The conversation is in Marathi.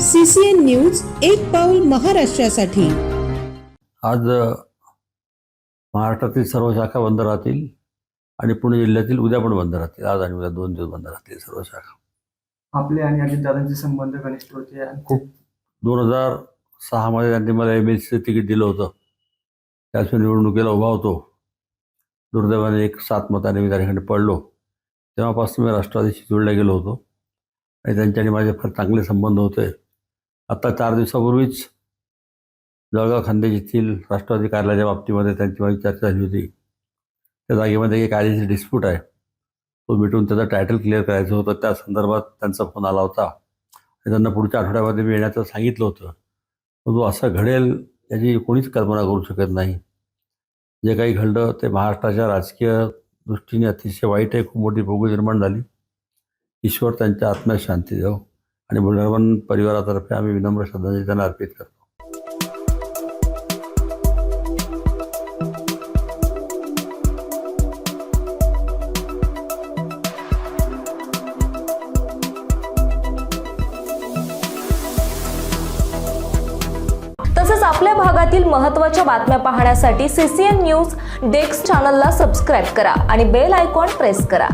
सीसीएन न्यूज एक पाऊल महाराष्ट्रासाठी. आज महाराष्ट्रातील सर्व शाखा बंद राहतील आणि पुणे जिल्ह्यातील उद्या पण बंद राहतील. आज आणि उद्या दोन दिवस बंद राहतील सर्व शाखा. आपले आणि अजितदादांचे संबंध घनिष्ठ होते. खूप दोन हजार सहामध्ये त्यांनी मला एम एल सीचं तिकीट दिलं होतं. त्याच निवडणुकीला उभा होतो. दुर्दैवाने एक सात मताने मी त्या ठिकाणी पडलो. तेव्हापासून मी राष्ट्रवादीशी जोडला गेलो होतो. आणि त्यांच्यानी माझे फार चांगले संबंध होते. आत्ता चार दिवसापूर्वीच जळगाव खान्देश येथील राष्ट्रवादी कार्यालयाच्या बाबतीमध्ये त्यांची माझी चर्चा झाली होती. त्या जागेमध्ये एक कायदेशीर डिस्प्यूट आहे. तो मिटून त्याचं टायटल क्लिअर करायचं होतं. त्या संदर्भात त्यांचा फोन आला होता. आणि त्यांना पुढच्या आठवड्यामध्ये मी येण्याचं सांगितलं होतं. परंतु असं घडेल याची कोणीच कल्पना करू शकत नाही. जे काही घडलं ते महाराष्ट्राच्या राजकीय दृष्टीने अतिशय वाईट आहे. खूप मोठी भोग निर्माण झाली. ईश्वर त्यांच्या आत्म्यात शांती देव आणि बुलढाणा परिवारातर्फे आम्ही विनम्र श्रद्धांजली त्यांना अर्पित करतो. तसंच आपल्या भागातील महत्त्वाच्या बातम्या पाहण्यासाठी सीसीएन न्यूज डेस्क चॅनलला सबस्क्राईब करा आणि बेल आयकॉन प्रेस करा.